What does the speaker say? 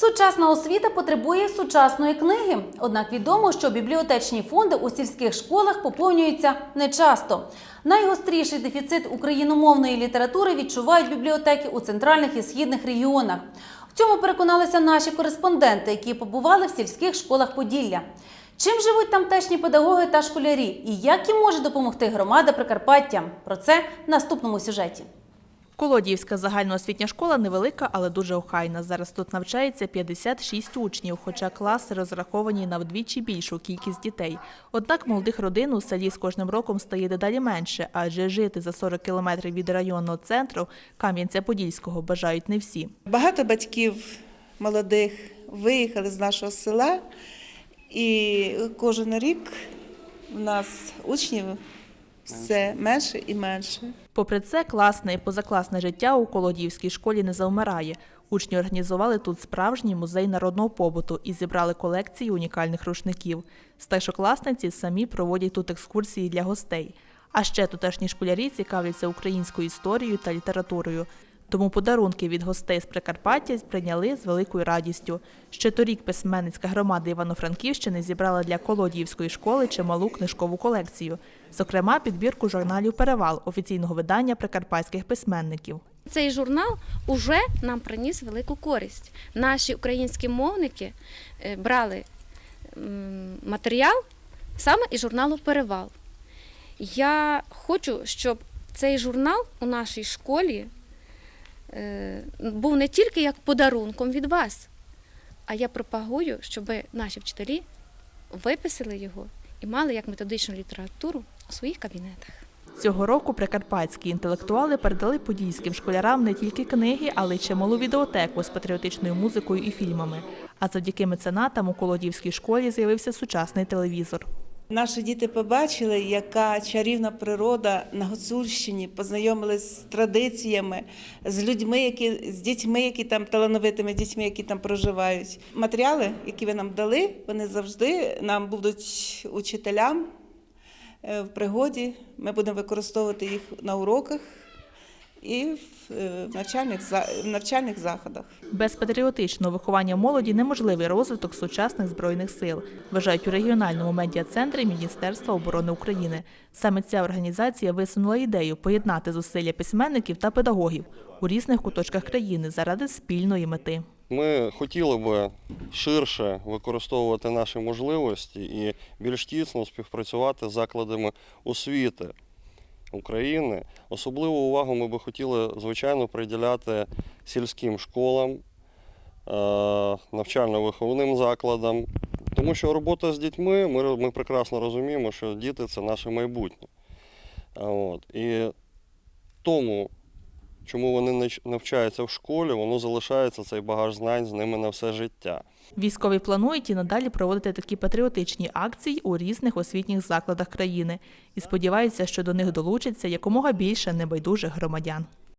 Сучасна освіта потребує сучасної книги. Однак відомо, що бібліотечні фонди у сільських школах поповнюються нечасто. Найгостріший дефіцит україномовної літератури відчувають бібліотеки у центральних і східних регіонах. В цьому переконалися наші кореспонденти, які побували в сільських школах Поділля. Чим живуть тамтешні педагоги та школярі, і як їм може допомогти громада Прикарпаття? Про це в наступному сюжеті. Колодіївська загальноосвітня школа невелика, але дуже охайна. Зараз тут навчається 56 учнів, хоча класи розраховані на вдвічі більшу кількість дітей. Однак молодих родин у селі з кожним роком стає дедалі менше, адже жити за 40 кілометрів від районного центру Кам'янця-Подільського бажають не всі. Багато батьків молодих виїхали з нашого села, і кожен рік в нас учнів все менше і менше. Попри це, класне і позакласне життя у Колодіївській школі не завмирає. Учні організували тут справжній музей народного побуту і зібрали колекції унікальних рушників. Старшокласниці самі проводять тут екскурсії для гостей. А ще тутешні школярі цікавляться українською історією та літературою. Тому подарунки від гостей з Прикарпаття прийняли з великою радістю. Ще торік письменницька громада Івано-Франківщини зібрала для Колодіївської школи чималу книжкову колекцію, зокрема підбірку журналів Перевал офіційного видання прикарпатських письменників. Цей журнал уже нам приніс велику користь. Наші українські мовники е, брали матеріал саме із журналу Перевал. Я хочу, щоб цей журнал у нашій школі е, був не тільки як подарунком від вас, а я пропагую, щоб наші вчителі виписали його і мали як методичну літературу у своїх кабінетах. Цього року прикарпатські інтелектуали передали подільським школярам не тільки книги, але й чималу відеотеку з патріотичною музикою і фільмами. А завдяки меценатам у Колодівській школі з'явився сучасний телевізор. Наші діти побачили, яка чарівна природа на Гуцульщині, познайомились з традиціями, з людьми, які з дітьми, які там талановитими дітьми, які там проживають. Матеріали, які ви нам дали, вони завжди нам будуть учителям в пригоді. Ми будемо використовувати їх на уроках і в е, навчальних в навчальних заходах. Без патріотичного виховання молоді неможливий розвиток сучасних збройних сил, вважають у регіональному медіа-центрі Міністерства оборони України. Саме ця організація висунула ідею поєднати зусилля письменників та педагогів у різних куточках країни заради спільної мети. Ми хотіли би ширше використовувати наші можливості і більш тісно співпрацювати з закладами освіти України. Особливу увагу ми би хотіли, звичайно, приділяти сільським школам, е, навчально-виховним закладам. Тому що робота з дітьми, ми, ми прекрасно розуміємо, що діти це наше майбутнє. От. І тому чому вони не навчаються в школі, воно залишається цей багаж знань з ними на все життя. Військові планують і надалі проводити такі патріотичні акції у різних освітніх закладах країни і сподіваються, що до них долучиться якомога більше небайдужих громадян.